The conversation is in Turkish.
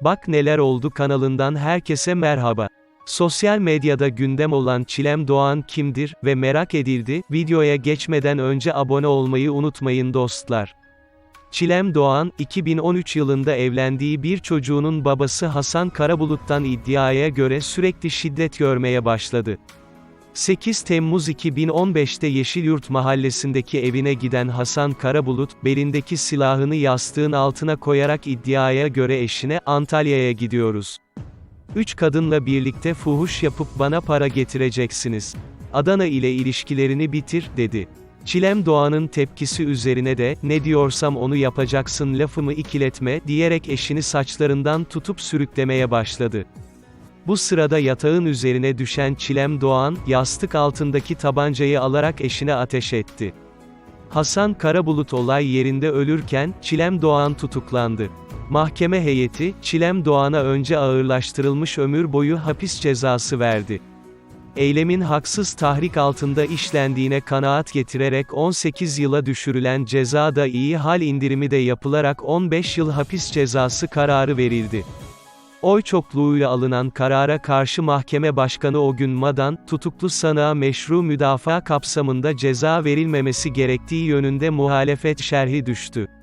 Bak Neler Oldu kanalından herkese merhaba. Sosyal medyada gündem olan Çilem Doğan kimdir ve merak edildi. Videoya geçmeden önce abone olmayı unutmayın dostlar. Çilem Doğan, 2013 yılında evlendiği bir çocuğunun babası Hasan Karabulut'tan iddiaya göre sürekli şiddet görmeye başladı. 8 Temmuz 2015'te Yeşilyurt mahallesindeki evine giden Hasan Karabulut, belindeki silahını yastığın altına koyarak iddiaya göre eşine, Antalya'ya gidiyoruz. Üç kadınla birlikte fuhuş yapıp bana para getireceksiniz. Adana ile ilişkilerini bitir, dedi. Çilem Doğan'ın tepkisi üzerine de, ne diyorsam onu yapacaksın lafımı ikiletme, diyerek eşini saçlarından tutup sürüklemeye başladı. Bu sırada yatağın üzerine düşen Çilem Doğan, yastık altındaki tabancayı alarak eşine ateş etti. Hasan Karabulut olay yerinde ölürken, Çilem Doğan tutuklandı. Mahkeme heyeti, Çilem Doğan'a önce ağırlaştırılmış ömür boyu hapis cezası verdi. Eylemin haksız tahrik altında işlendiğine kanaat getirerek 18 yıla düşürülen cezada iyi hal indirimi de yapılarak 15 yıl hapis cezası kararı verildi. Oy çokluğuyla alınan karara karşı mahkeme başkanı o gün Madan, tutuklu sanığa meşru müdafaa kapsamında ceza verilmemesi gerektiği yönünde muhalefet şerhi düştü.